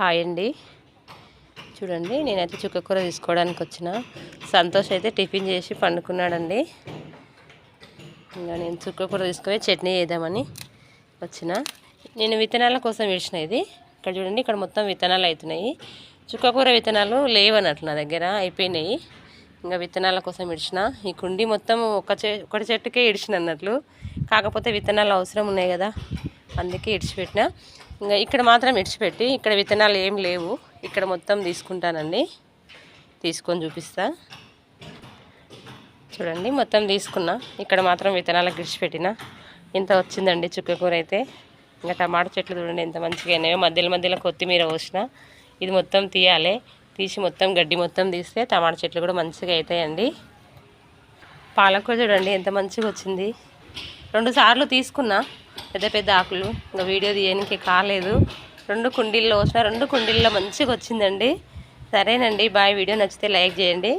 Hi అండి. చూడండి నేనైతే చుక్కకూర తీసుకోవడానికి వచ్చిన. సంతోష్ అయితే టిఫిన్ చేసి పండుకున్నాడండి. ఇంకా నేను చుక్కకూర తీసుకొని చట్నీ చేద్దామని వచ్చిన. నేను విత్తనాల కోసం విడిచిన ఇది. ఇక్కడ చూడండి ఇక్కడ మొత్తం విత్తనాలు అవుతున్నాయి. చుక్కకూర విత్తనాలు లేవన్నట్లు నా దగ్గర అయిపోయినాయి. ఇంకా విత్తనాల కోసం ఇడిచిన ఈ కుండి మొత్తం ఒక చె ఒకటి చెట్టుకే ఇడిచిన అన్నట్లు. కాకపోతే విత్తనాలు అవసరం ఉన్నాయి కదా అందుకే ఇడిచిపెట్టిన ఇంకా ఇక్కడ మాత్రం ఇడిచిపెట్టి ఇక్కడ విత్తనాలు ఏం లేవు. ఇక్కడ మొత్తం తీసుకుంటానండి. తీసుకొని చూపిస్తా. చూడండి మొత్తం తీసుకున్నా. ఇక్కడ మాత్రం విత్తనాలకు ఇడిచిపెట్టిన. ఇంత వచ్చిందండి చుక్కకూర అయితే. ఇంకా టమాటా చెట్లు చూడండి ఎంత మంచిగా అయినాయో. మధ్యలో మధ్యలో కొత్తిమీర పోసిన. ఇది మొత్తం తీయాలి. తీసి మొత్తం గడ్డి మొత్తం తీస్తే టమాటా చెట్లు కూడా మంచిగా అవుతాయండి పాలకూర చూడండి ఎంత మంచిగా వచ్చింది. రెండు సార్లు తీసుకున్నా. పెద్ద పెద్ద ఆకులు. ఇంకా వీడియో తీయడానికి కాలేదు. రెండు కుండీల్లో వచ్చిన రెండు కుండీల్లో మంచిగా వచ్చిందండి. సరేనండి బాయ్. వీడియో నచ్చితే లైక్ చేయండి.